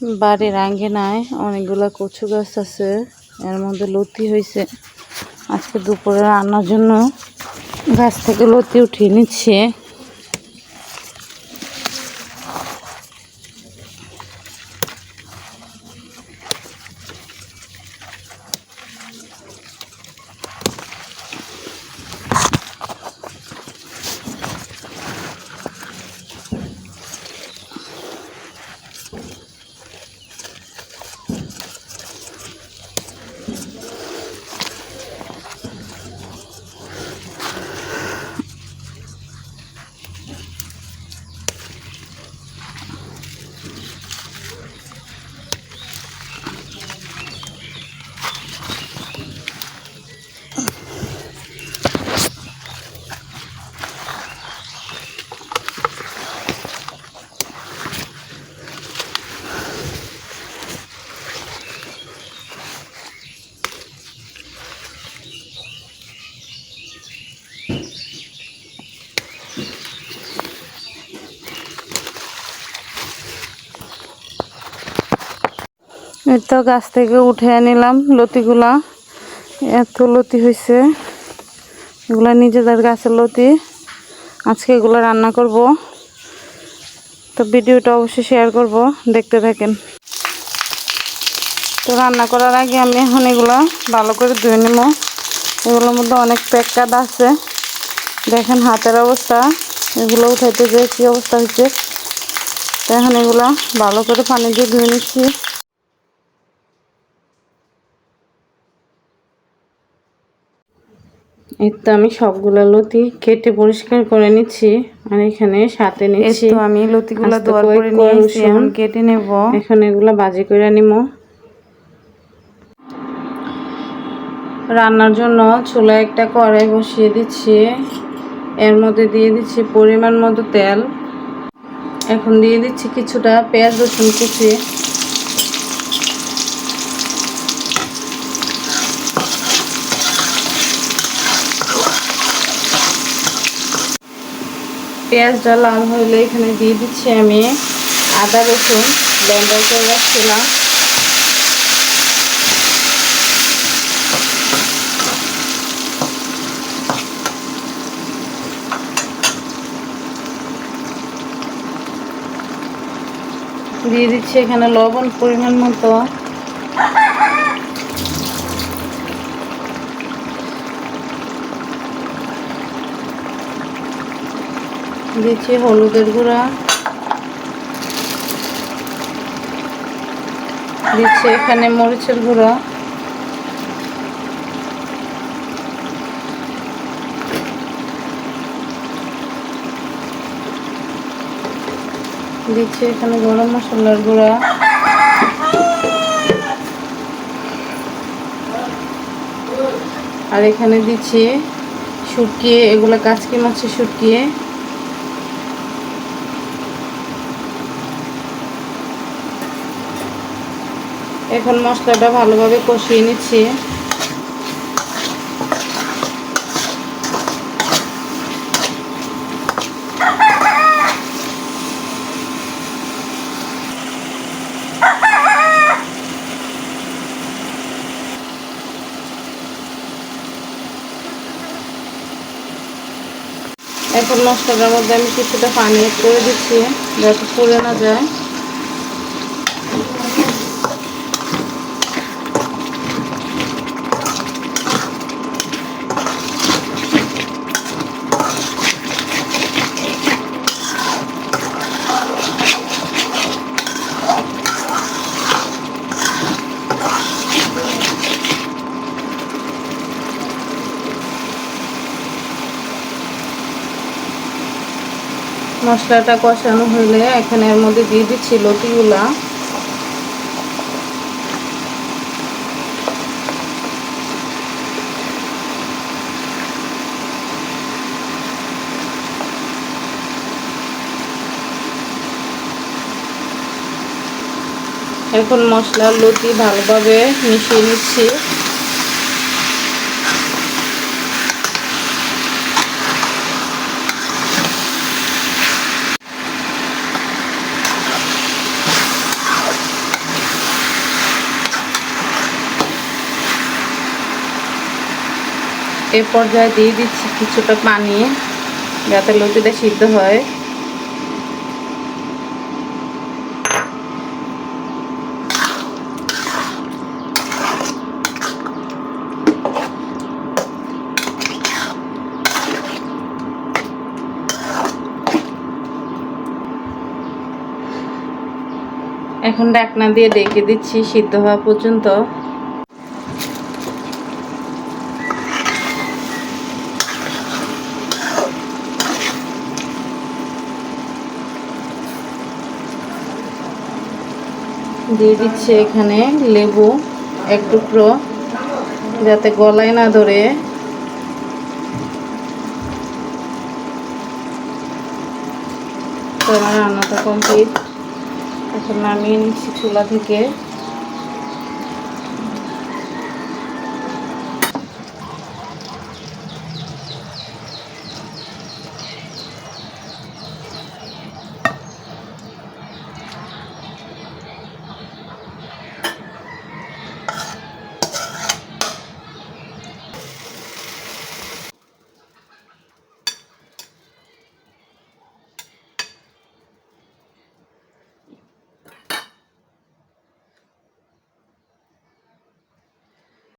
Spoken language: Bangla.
বাড়ির আঙ্গিনায় অনেকগুলা কচু গাছ আছে। এর মধ্যে লতি হয়েছে। আজকে দুপুরে রান্নার জন্য গাছ থেকে লতি উঠিয়ে নিচ্ছে। তো গাছ থেকে উঠে নিলাম লতিগুলা। এত লতি হয়েছে এগুলা নিজেদের গাছের লতি। আজকে এগুলো রান্না করব। তো ভিডিওটা অবশ্যই শেয়ার করব, দেখতে থাকেন। তো রান্না করার আগে আমি এখন এগুলো ভালো করে ধুয়ে নেব। এগুলোর মধ্যে অনেক প্যাকাদ আছে। দেখেন হাতের অবস্থা। এগুলো উঠাইতে যে কী অবস্থা হচ্ছে তো এখন এগুলো ভালো করে পানি দিয়ে ধুয়ে নিচ্ছি। তো আমি সবগুলা লতি কেটে পরিষ্কার করে নিচ্ছি আর এখানে সাথে নিচ্ছি তো আমি লতিগুলো দোয়ার করে করে নিয়ে নিয়ে এসছি, এখন এখন কেটে নেব। এখন এগুলা বাজি করে নিব। রান্নার জন্য চুলায় একটা কড়াই বসিয়ে দিচ্ছি এর মধ্যে দিয়ে দিচ্ছি পরিমাণ মতো তেল। এখন দিয়ে দিচ্ছি কিছুটা পেঁয়াজ রসুন কুচি। পেঁয়াজটা লাল হইলে এখানে দিয়ে দিচ্ছি আমি আদা, রসুন, ব্লেন্ডার করে রাখছিলাম। দিয়ে দিচ্ছি এখানে লবণ পরিমাণ মতো। দিচ্ছি হলুদের গুঁড়া। দিচ্ছি এখানে মরিচের গুঁড়া। দিচ্ছি এখানে গরম মশলার গুঁড়া। আর এখানে দিচ্ছি শুকিয়ে এগুলো কাচকি মাছের শুকিয়ে এখন মশলাটা ভালোভাবে কষিয়ে নিচ্ছি। এখন মশলাটার মধ্যে আমি কিছুটা পানি করে দিচ্ছি, যাতে পুড়ে না যায়। মশলাটা কষানো হলে এখানে এর মধ্যে দিয়ে দিচ্ছি লতিগুলা এখন মশলার লতি ভালোভাবে মিশিয়ে নিচ্ছি। এ পর্যায়ে দিয়ে দিচ্ছি কিছুটা পানি, যাতে লতিটা সিদ্ধ হয়। এখন ডাকনা দিয়ে ডেকে দিচ্ছি, সিদ্ধ হওয়া পর্যন্ত। দিয়ে দিচ্ছে এখানে লেবু, এক টুকরো, যাতে গলায় না ধরে। তো রান্নাটা কমপ্লিট এখন নামিয়ে নিচ্ছি চুলা থেকে।